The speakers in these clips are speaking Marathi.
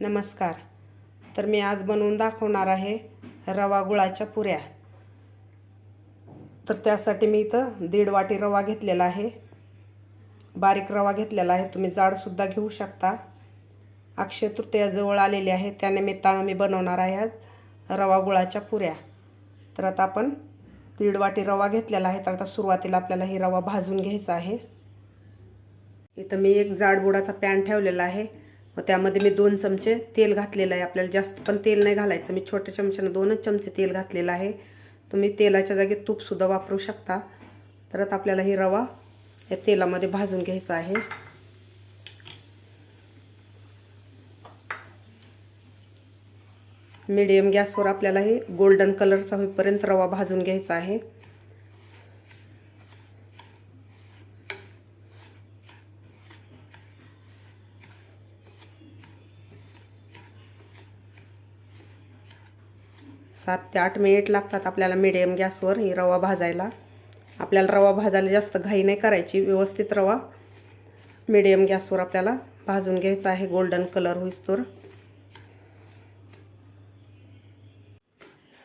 नमस्कार. तर मी आज बनवून दाखवणार आहे रवा गुळाच्या पुऱ्या. तर त्यासाठी मी इथं दीड वाटी रवा घेतलेला आहे. बारीक रवा घेतलेला आहे. तुम्ही जाडसुद्धा घेऊ शकता. अक्षय तृतीयाजवळ आलेली आहे. त्यानिमित्तानं मी बनवणार आहे आज रवा गुळाच्या पुऱ्या. तर आता आपण दीड वाटी रवा घेतलेला आहे. तर आता सुरुवातीला आपल्याला ही रवा भाजून घ्यायचा आहे. इथं मी एक जाड बुडाचा पॅन ठेवलेला आहे. मग त्यामध्ये मी दोन चमचे तेल घातलेलं आहे. आपल्याला जास्त पण तेल नाही घालायचं. मी छोट्या चमच्यानं दोनच चमचे तेल घातलेलं आहे. तुम्ही तेलाच्या जागी तूपसुद्धा वापरू शकता. तर आता आपल्याला ही रवा या तेलामध्ये भाजून घ्यायचा आहे. मीडियम गॅसवर आपल्याला हे गोल्डन कलरचा होईपर्यंत रवा भाजून घ्यायचा आहे. सात ते आठ मिनिट लागतात आपल्याला मिडियम गॅसवर ही रवा भाजायला. आपल्याला रवा भाजायला जास्त घाई नाही करायची व्यवस्थित रवा मिडियम गॅसवर आपल्याला भाजून घ्यायचा आहे. गोल्डन कलर होईस्तोर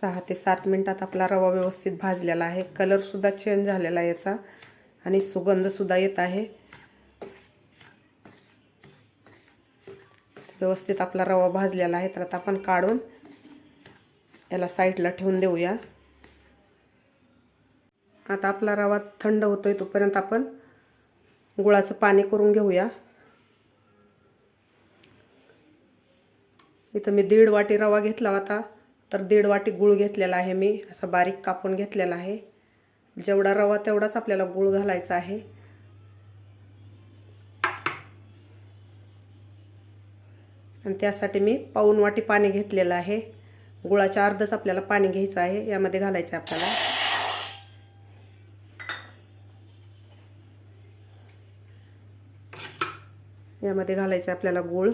सहा ते सात मिनटात आपला रवा व्यवस्थित भाजलेला आहे. कलरसुद्धा चेंज झालेला आहे याचा आणि सुगंधसुद्धा येत आहे. व्यवस्थित आपला रवा भाजलेला आहे. तर आता आपण काढून याला साईडला ठेवून देऊया. आता आपला रवा थंड होतो आहे तोपर्यंत आपण गुळाचं पाणी करून घेऊया. इथं मी दीड वाटी रवा घेतला होता तर दीड वाटी गूळ घेतलेला आहे मी असं बारीक कापून घेतलेला आहे. जेवढा रवा तेवढाच आपल्याला गूळ घालायचा आहे. आणि त्यासाठी मी पाऊन वाटी पाणी घेतलेलं आहे. गुळाच्या अर्धच आपल्याला पाणी घ्यायचं आहे यामध्ये घालायचं आहे आपल्याला. यामध्ये घालायचं आहे आपल्याला गूळ.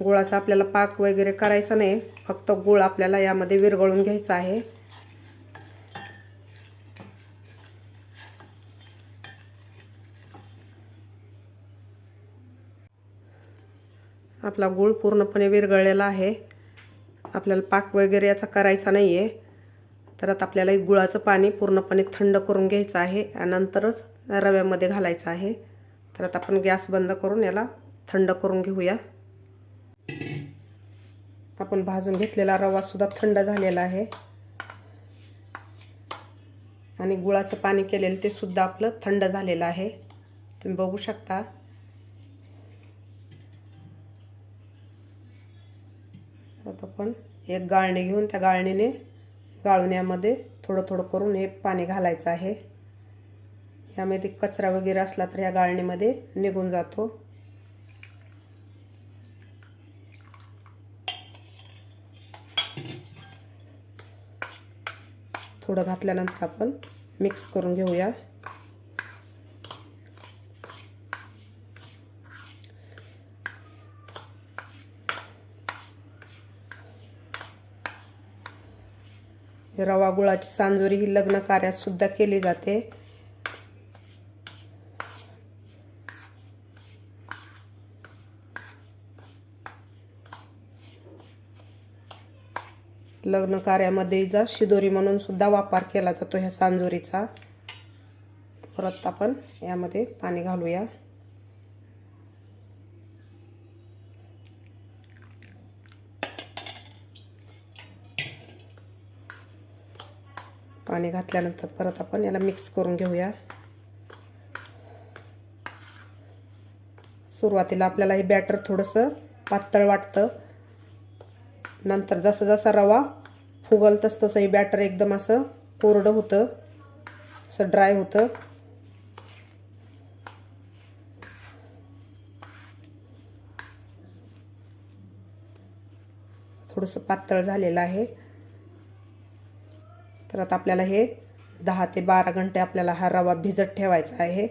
गुळाचा आपल्याला पाक वगैरे करायचा नाही फक्त गुळ आपल्याला यामध्ये विरघळून घ्यायचा आहे. आपला गूळ पूर्णपणे विरघळलेला आहे. आपल्याला पाक वगैरे याचा करायचा नाही आहे तर आता आपल्याला एक गुळाचं पाणी पूर्णपणे थंड करून घ्यायचं आहे आणि नंतरच रव्यामध्ये घालायचं आहे. तर आता आपण गॅस बंद करून याला थंड करून घेऊया. आपण भाजून घेतलेला रवासुद्धा थंड झालेला आहे. आणि गुळाचं पाणी केलेलं ते सुद्धा आपलं थंड झालेलं आहे. तुम्ही बघू शकता. आपण एक गाळणी घेऊन त्या गाळणीने गाळण्यामध्ये थोडं थोडं करून हे पाणी घालायचं आहे. यामध्ये कचरा वगैरे असला तर या गाळणीमध्ये निघून जातो. थोडं घातल्यानंतर आपण मिक्स करून घेऊया. रवा गुळाची सांजोरी ही लग्न कार्यात सुद्धा केली जाते. लग्न कार्यामध्ये जा शिदोरी म्हणून सुद्धा वापर केला जातो ह्या सांजोरीचा. परत आपण यामध्ये पाणी घालूया. पाणी घातल्यानंतर परत आपण याला मिक्स करून घेऊया. सुरुवातीला आपल्याला हे बॅटर थोडंसं पातळ वाटतं. नंतर जसं जसा रवा फुगल तस तसं हे बॅटर एकदम असं कोरडं होतं असं ड्राय होतं. थोडंसं पातळ झालेलं आहे. तर आता आपल्याला हे दहा ते बारा घंटे आपल्याला हा रवा भिजत ठेवायचा आहे.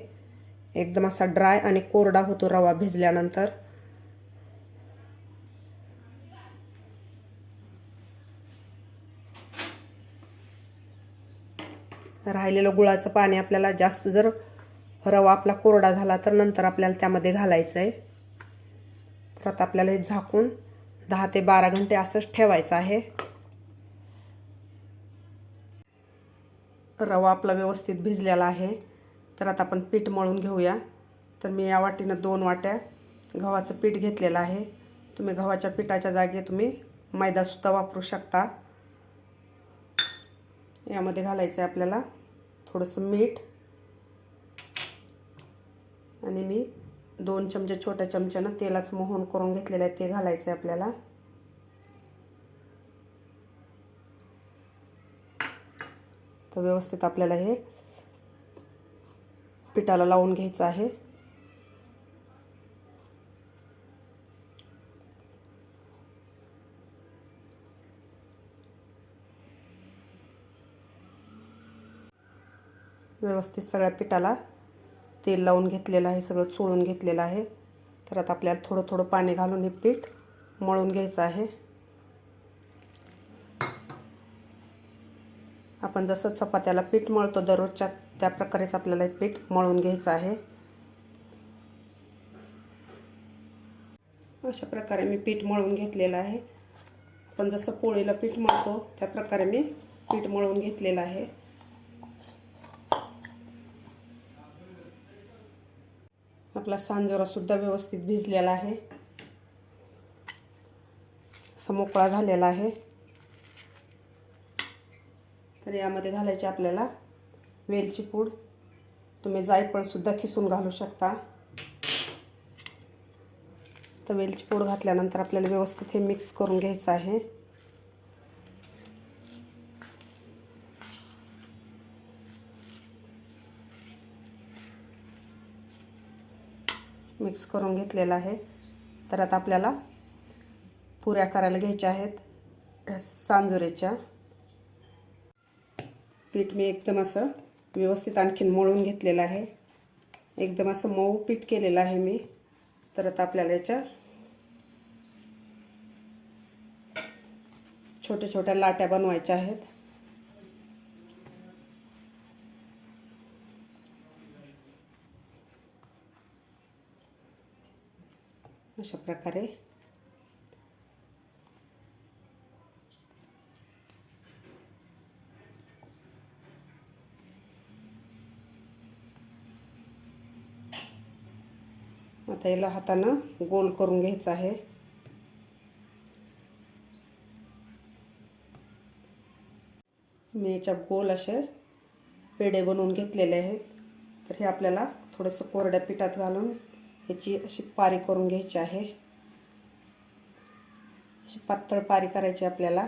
एकदम असा ड्राय आणि कोरडा होतो रवा भिजल्यानंतर. राहिलेलं गुळाचं पाणी आपल्याला जास्त जर रवा आपला कोरडा झाला तर नंतर आपल्याला त्यामध्ये घालायचं आहे तर आता आपल्याला हे झाकून दहा ते बारा घंटे असंच ठेवायचं आहे. रवा आपला व्यवस्थित भिजलेला आहे. तर आता आपण पीठ मळून घेऊया. तर मी या वाटीनं दोन वाट्या गव्हाचं पीठ घेतलेलं आहे. तुम्ही गव्हाच्या पिठाच्या जागी तुम्ही मैदासुद्धा वापरू शकता. यामध्ये घालायचं आहे आपल्याला थोडंसं मीठ. आणि मी दोन चमचे छोट्या चमच्यानं तेलाचं मोहन करून घेतलेलं आहे ते घालायचं आहे आपल्याला. तर व्यवस्थित आपल्याला हे पिठाला लावून घ्यायचं आहे. व्यवस्थित सगळ्या पिठाला तेल लावून घेतलेलं आहे सगळं चोळून घेतलेलं आहे. तर आता आपल्याला थोडं थोडं पाणी घालून हे पीठ मळून घ्यायचं आहे. आपण जसं चपात्याला पीठ मळतो दररोजच्या त्या प्रकारेच आपल्याला पीठ मळून घ्यायचं आहे. अशा प्रकारे मी पीठ मळून घेतलेलं आहे. आपण जसं पोळीला पीठ मळतो त्या प्रकारे मी पीठ मळून घेतलेलं आहे. आपला सांजोरासुद्धा व्यवस्थित भिजलेला आहे. असा मोकळा झालेला आहे. तर यामध्ये घालायचे आपल्याला वेलची पूड. तुम्ही जायफळसुद्धा खिसून घालू शकता. तर वेलची पूड घातल्यानंतर आपल्याला व्यवस्थित हे मिक्स करून घ्यायचं आहे. मिक्स करून घेतलेला आहे. तर आता आपल्याला पुऱ्या करायला घ्यायच्या आहेत. सांजुरेच्या. पीठ मी एकदम असं व्यवस्थित आणखीन मळून घेतलेलं आहे. एकदम असं मऊ पीठ केलेलं आहे मी. तर आता आपल्याला याच्या छोट्या छोट्या लाट्या बनवायच्या आहेत. अशा प्रकारे आता याला हातानं गोल करून घ्यायचं आहे. मी याच्या गोल असे पेढे बनवून घेतलेले आहेत. तर हे आपल्याला थोडंसं कोरड्या पिठात घालून ह्याची अशी पारी करून घ्यायची आहे. अशी पातळ पारी करायची आपल्याला.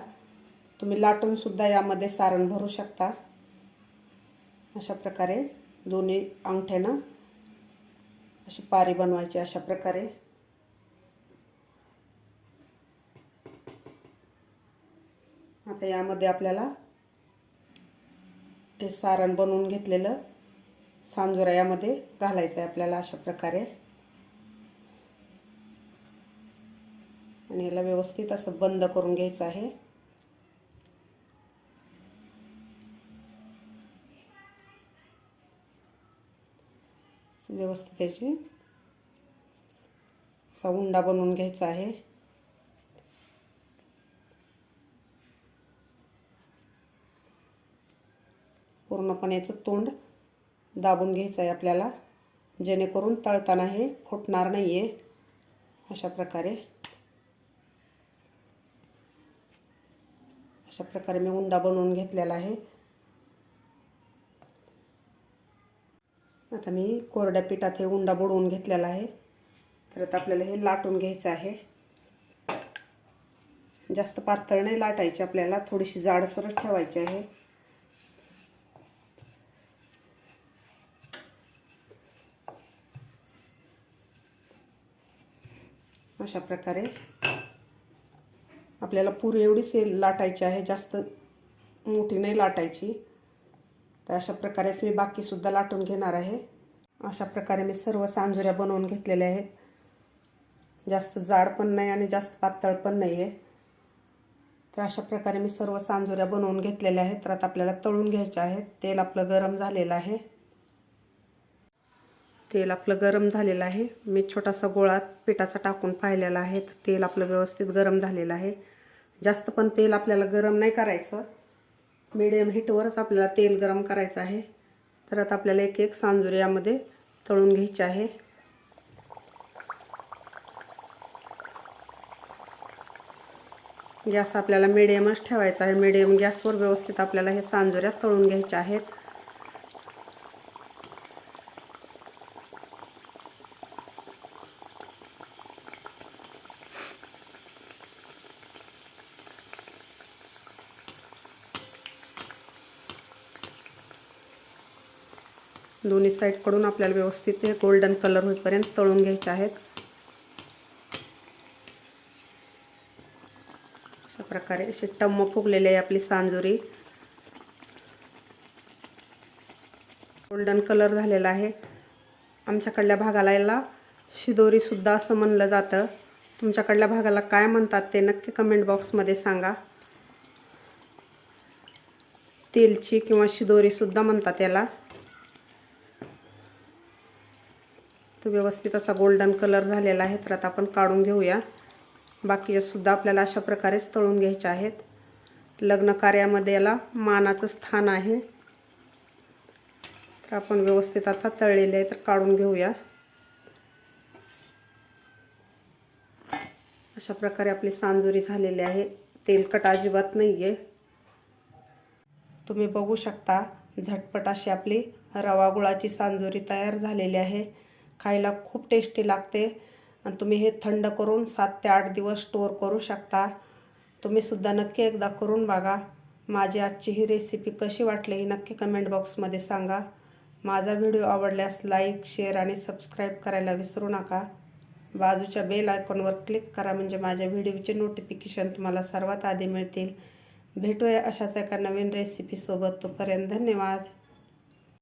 तुम्ही लाटूनसुद्धा यामध्ये सारण भरू शकता. अशा प्रकारे दोन्ही अंगठ्यानं अशी पारी बनवायची अशा प्रकारे. आता यामध्ये आपल्याला हे सारण बनवून घेतलेलं सांजोरा यामध्ये घालायचं आहे आपल्याला अशा प्रकारे. आणि याला व्यवस्थित असं बंद करून घ्यायचं आहे. व्यवस्थित त्याची. असा उंडा बनवून घ्यायचा आहे. पूर्णपणे याचं तोंड दाबून घ्यायचं आहे आपल्याला. जेणेकरून तळताना हे फुटणार नाही आहे अशा प्रकारे. अशा प्रकारे मी उंडा बनवून घेतलेला आहे. आता मी कोरड्या पिठात हे उंडा बुडवून घेतलेला आहे. तर आता आपल्याला हे लाटून घ्यायचं आहे. जास्त पातळ नाही लाटायची आपल्याला थोडीशी जाडसरच ठेवायची आहे. अशा प्रकारे आपल्याला पुरी एवढीच लाटायची आहे जास्त मोठी नाही लाटायची. तर अशा प्रकारेच मी बाकीसुद्धा लाटून घेणार आहे. अशा प्रकारे मी सर्व सांजुऱ्या बनवून घेतलेल्या आहेत. जास्त जाड पण नाही आणि जास्त पातळ पण नाही आहे तर अशा प्रकारे मी सर्व सांजुऱ्या बनवून घेतलेल्या आहेत. तर आता आपल्याला तळून घ्यायच्या आहेत. तेल आपलं गरम झालेलं आहे. तेल आपलं गरम झालेलं आहे. मी छोटासा गोळा पिठाचा टाकून पाहिलेला आहे. तर तेल आपलं व्यवस्थित गरम झालेलं आहे. जास्त पण तेल आपल्याला गरम नाही करायचं. मिडियम हीटवरच आपल्याला तेल गरम करायचं आहे. तर आता आपल्याला एक एक सांजुरी यामध्ये तळून घ्यायची आहे. गॅस आपल्याला मिडियमच ठेवायचा आहे. मिडियम गॅसवर व्यवस्थित आपल्याला हे सांजुऱ्या तळून घ्यायच्या आहेत. दोन्ही साईडकडून आपल्याला व्यवस्थित हे गोल्डन कलर होईपर्यंत तळून घ्यायचे आहेत. अशा प्रकारे अशी टम्म फुगलेली आहे आपली सांजुरी. गोल्डन कलर झालेला आहे. आमच्याकडल्या भागाला याला शिदोरीसुद्धा असं म्हणलं जातं. तुमच्याकडल्या भागाला काय म्हणतात ते नक्की कमेंट बॉक्समध्ये सांगा. तेलची किंवा शिदोरीसुद्धा म्हणतात याला तर व्यवस्थित असा गोल्डन कलर झालेला आहे तर आता आपण काढून घेऊया. बाकीचे सुद्धा आपल्याला अशा प्रकारेच तळून घ्यायचे आहेत. लग्न कार्यामध्ये याला मानाचं स्थान आहे. तर आपण व्यवस्थित आता तळलेले आहे तर काढून घेऊया. अशा प्रकारे आपली सांजुरी झालेली आहे. तेलकट अजिबात नाही आहे तुम्ही बघू शकता झटपट अशी आपली रवा गुळाची सांजुरी तयार झालेली आहे. खायला खूप टेस्टी लागते. आणि तुम्ही हे थंड करून सात ते आठ दिवस स्टोअर करू शकता. तुम्हीसुद्धा नक्की एकदा करून बघा. माझी आजची ही रेसिपी कशी वाटली ही नक्की कमेंट बॉक्समध्ये सांगा. माझा व्हिडिओ आवडल्यास लाईक शेअर आणि सबस्क्राईब करायला विसरू नका. बाजूच्या बेल आयकॉनवर क्लिक करा म्हणजे माझ्या व्हिडिओचे नोटिफिकेशन तुम्हाला सर्वात आधी मिळतील. भेटूया अशाच एका नवीन रेसिपीसोबत तोपर्यंत धन्यवाद.